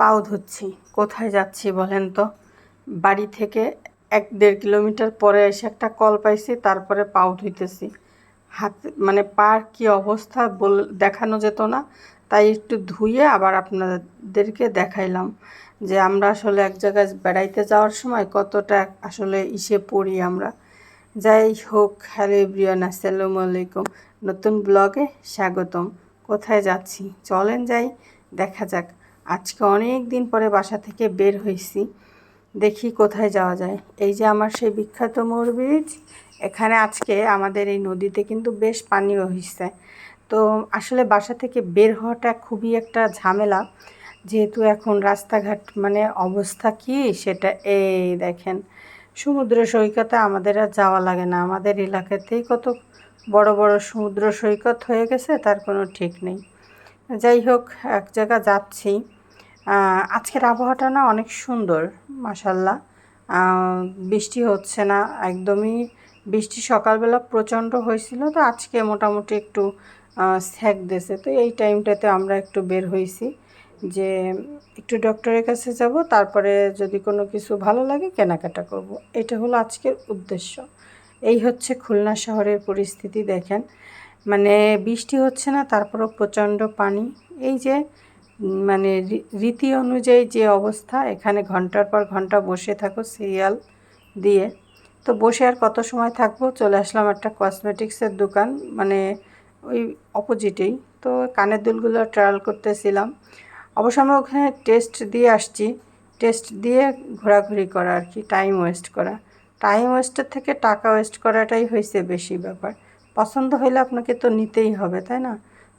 পাও ধুচ্ছি কোথায় যাচ্ছি বলেন তো? বাড়ি থেকে এক দেড় কিলোমিটার পরে এসে একটা কল পাইছি, তারপরে পাও ধুইতেছি। হাত মানে পার কি অবস্থা বল, দেখানো যেত না। তাই একটু ধুয়ে আবার আপনাদেরকে দেখাইলাম যে আমরা আসলে এক জায়গায় বেড়াইতে যাওয়ার সময় কতটা আসলে ইসে পড়ি আমরা। যাই হোক, হ্যালো এভরিওয়ান, আসসালামু আলাইকুম। নতুন ব্লগে স্বাগতম। কোথায় যাচ্ছি? চলেন যাই, দেখা যাক। আজকে অনেক দিন পরে বাসা থেকে বের হয়েছি। দেখি কোথায় যাওয়া যায়। এই যে আমার সেই বিখ্যাত মোর ব্রিজ, এখানে আজকে আমাদের এই নদীতে কিন্তু বেশ পানি হয়েছে তো আসলে বাসা থেকে বের হওয়াটা খুবই একটা ঝামেলা। যেহেতু এখন রাস্তাঘাট মানে অবস্থা কি সেটা, এই দেখেন, সমুদ্র সৈকতে আমাদের আর যাওয়া লাগে না। আমাদের এলাকাতেই কত বড় বড় সমুদ্র সৈকত হয়ে গেছে, তার কোনো ঠিক নেই। যাই হোক, এক জায়গা যাচ্ছি। আজকের আবহাওয়াটা না অনেক সুন্দর মাসাল্লাহ বৃষ্টি হচ্ছে না, একদমই বৃষ্টি সকালবেলা প্রচণ্ড হয়েছিল, তো আজকে মোটামুটি একটু স্যাক দিয়েছে। তো এই টাইমটাতে আমরা একটু বের হয়েছি যে একটু ডক্টরের কাছে যাব, তারপরে যদি কোনো কিছু ভালো লাগে কেনাকাটা করব। এটা হলো আজকের উদ্দেশ্য। এই হচ্ছে খুলনা শহরের পরিস্থিতি দেখেন। মানে বৃষ্টি হচ্ছে না, তারপরও প্রচণ্ড পানি। এই যে মানে রীতি অনুযায়ী যে অবস্থা, এখানে ঘণ্টার পর ঘণ্টা বসে থাকো সিরিয়াল দিয়ে। তো বসে আর কত সময় থাকব? চলে আসলাম একটা কসমেটিক্সের দোকান মানে ওই অপোজিটেই। তো কানের দুলগুলো ট্রায়াল করতেছিলাম। অবশ্য আমরা ওখানে টেস্ট দিয়ে আসছি। টেস্ট দিয়ে ঘোরাঘুরি করা আর কি, টাইম ওয়েস্ট করা। টাইম ওয়েস্টের থেকে টাকা ওয়েস্ট করাটাই হয়েছে বেশি ব্যাপার। পছন্দ হইলে আপনাকে তো নিতেই হবে, তাই না?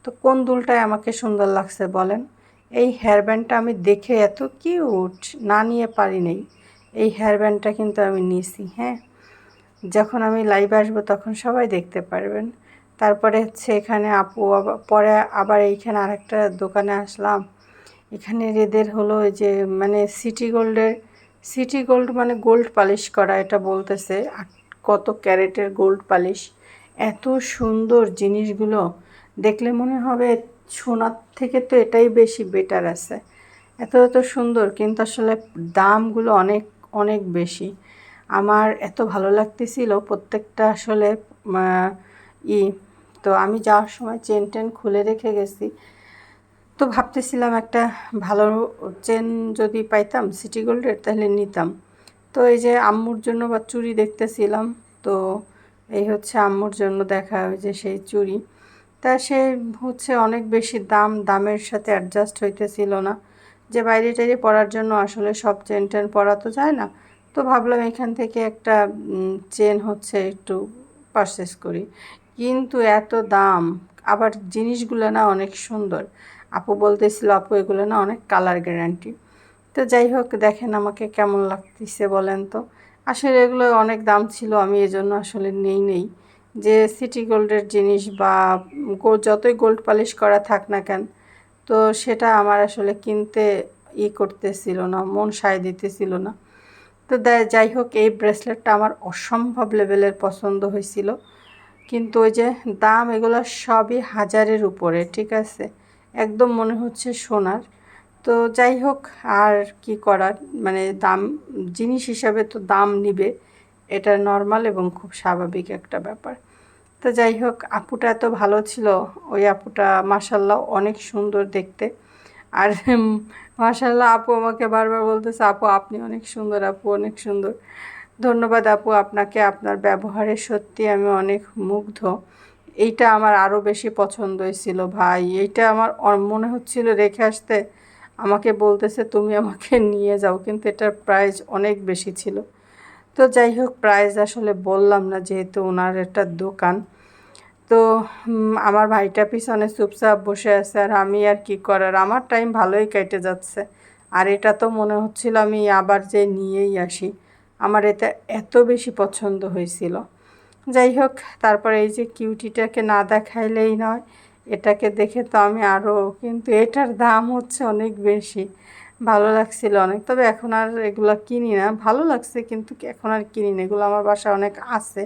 তো কোন দুলটায় আমাকে সুন্দর লাগছে বলেন? এই হেয়ার ব্যান্ডটা আমি দেখে এত কিউট না নিয়ে পারি নেই। এই হেয়ার ব্যান্ডটা কিন্তু আমি নিয়েছি হ্যাঁ। যখন আমি লাইভ আসব তখন সবাই দেখতে পারবেন। তারপরে হচ্ছে এখানে আপু পরে আবার এইখানে আরেকটা দোকানে আসলাম। এখানে এদের হলো যে মানে সিটি গোল্ডের সিটি গোল্ড মানে গোল্ড পালিশ করা এটা বলতেছে। কত ক্যারেটের গোল্ড পালিশ। এত সুন্দর জিনিসগুলো। দেখলে মনে হবে সোনার থেকে তো এটাই বেশি বেটার আছে। এত এত সুন্দর, কিন্তু আসলে দামগুলো অনেক অনেক বেশি। আমার এত ভালো লাগতেছিল প্রত্যেকটা আসলে ই, তো আমি যাওয়ার সময় চেন টেন খুলে রেখে গেছি। তো ভাবতেছিলাম একটা ভালো চেন যদি পাইতাম সিটি গোল্ডের তাহলে নিতাম। তো এই যে আম্মুর জন্য বা চুড়ি দেখতেছিলাম, তো এই হচ্ছে আম্মুর জন্য দেখা ওই যে সেই চুড়ি। তা সে হচ্ছে অনেক বেশি দাম, দামের সাথে অ্যাডজাস্ট হইতেছিল না। যে বাইরে টাইরে পড়ার জন্য আসলে সব চেন টেন পরা তো যায় না। তো ভাবলাম এখান থেকে একটা চেন হচ্ছে একটু পারচেস করি। কিন্তু এত দাম, আবার জিনিসগুলো না অনেক সুন্দর। আপু বলতেছিল, আপু, এগুলো না অনেক কালার গ্যারান্টি তো যাই হোক, দেখেন আমাকে কেমন লাগতেছে বলেন তো। আসলে এগুলো অনেক দাম ছিল, আমি এজন্য আসলে নেই নেই। যে সিটি গোল্ডের জিনিস বা যতই গোল্ড পালিশ করা থাক না কেন, তো সেটা আমার আসলে কিনতে ই করতেছিল না, মন সায় দিতেছিল না। তো যাই হোক, এই ব্রেসলেটটা আমার অসম্ভব লেভেলের পছন্দ হয়েছিল। কিন্তু ওই যে দাম এগুলো সবই হাজারের উপরে, ঠিক আছে? একদম মনে হচ্ছে সোনার। তো যাই হোক, আর কি করার? মানে দাম, জিনিস হিসাবে তো দাম নিবে, এটা নর্মাল এবং খুব স্বাভাবিক একটা ব্যাপার। তো যাই হোক, আপুটা এত ভালো ছিল। ওই আপুটা মাসাল্লাহ অনেক সুন্দর দেখতে। আর মাসাল্লাহ আপু আমাকে বারবার বলতেছে, আপু, আপনি অনেক সুন্দর, আপু, অনেক সুন্দর। ধন্যবাদ আপু, আপনাকে আপনার ব্যবহারে সত্যি আমি অনেক মুগ্ধ। এইটা আমার আরও বেশি পছন্দ হয়েছিল ভাই। এইটা আমার মনে হচ্ছিল রেখে আসতে আমাকে বলতেছে, তুমি আমাকে নিয়ে যাও। কিন্তু এটার প্রাইস অনেক বেশি ছিল। তো যাই হোক প্রাইস আসলে বললাম না যেহেতু ওনার একটা দোকান। তো আমার ভাইটা পিছনে চুপচাপ বসে আছে আর আমি আর কি করার? আমার টাইম ভালোই কেটে যাচ্ছে। আর এটা তো মনে হচ্ছিল আমি আবার যে নিয়েই আসি। আমার এটা এত বেশি পছন্দ হয়েছিল। যাই হোক, তারপরে এই যে কিউটিটাকে না দেখাইলেই নয়, এটাকে দেখে তো আমি আরও কিন্তু এটার দাম হচ্ছে অনেক বেশি। ভালো লাগছিল অনেক। তবে এখন আর এগুলো কিনি না। ভালো লাগছে কিন্তু এখন আর কিনি না। এগুলো আমার বাসায় অনেক আছে।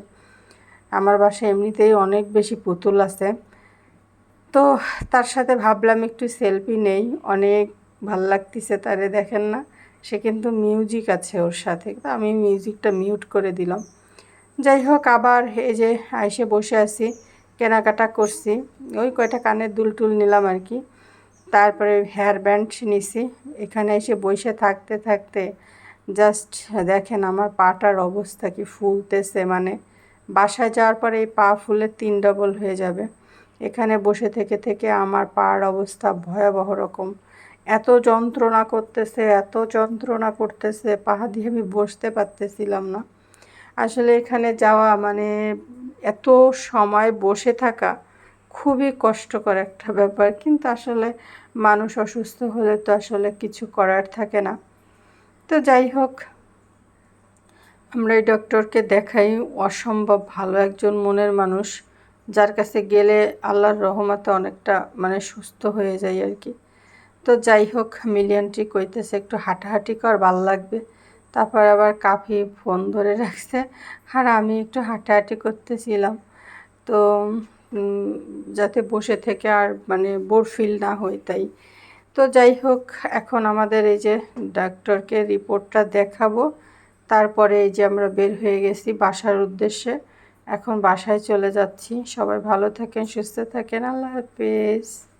আমার বাসায় এমনিতেই অনেক বেশি পুতুল আছে। তো তার সাথে ভাবলাম একটু সেলফি নেই। অনেক ভালো লাগতেছে তারে দেখেন না। সে কিন্তু মিউজিক আছে ওর সাথে। তো আমি মিউজিকটা মিউট করে দিলাম। যাই হোক, আবার এই যে আইসে বসে আছি, কেনাকাটা করছি। ওই কয়টা কানের দুল টুল নিলাম আর কি। তারপরে হেয়ার ব্যান্ড নিছি। এখানে এসে বসে থাকতে থাকতে জাস্ট দেখেন আমার পাটার অবস্থা কি ফুলতেছে মানে বাসায় যাওয়ার পরে এই পা ফুলে তিন ডবল হয়ে যাবে। এখানে বসে থেকে থেকে আমার পার অবস্থা ভয়াবহ রকম। এত যন্ত্রণা করতেছে, এত যন্ত্রণা করতেছে, পা দিয়ে আমি বসতে পারতেছিলাম না। আসলে এখানে যাওয়া মানে এত সময় বসে থাকা খুবই কষ্টকর একটা ব্যাপার। কিন্তু আসলে মানুষ অসুস্থ হলে তো আসলে কিছু করার থাকে না। তো যাই হোক, আমরা এই ডক্টরকে দেখাই অসম্ভব ভালো একজন মনের মানুষ, যার কাছে গেলে আল্লাহর রহমতে অনেকটা মানে সুস্থ হয়ে যায় আর কি। তো যাই হোক মিলিয়নটি কইতেছে একটু হাঁটাহাঁটি কর, ভালো লাগবে। তারপর আবার কাফি ফোন ধরে রাখছে, আর আমি একটু হাঁটাহাঁটি করতেছিলাম। তো যাতে বসে থেকে আর মানে বোর ফিল না হয় তাই। তো যাই হোক, এখন আমাদের এই যে ডাক্তারকে রিপোর্টটা দেখাবো। তারপরে এই যে আমরা বের হয়ে গেছি বাসার উদ্দেশ্যে। এখন বাসায় চলে যাচ্ছি। সবাই ভালো থাকেন, সুস্থ থাকেন। আল্লাহ হাফেজ।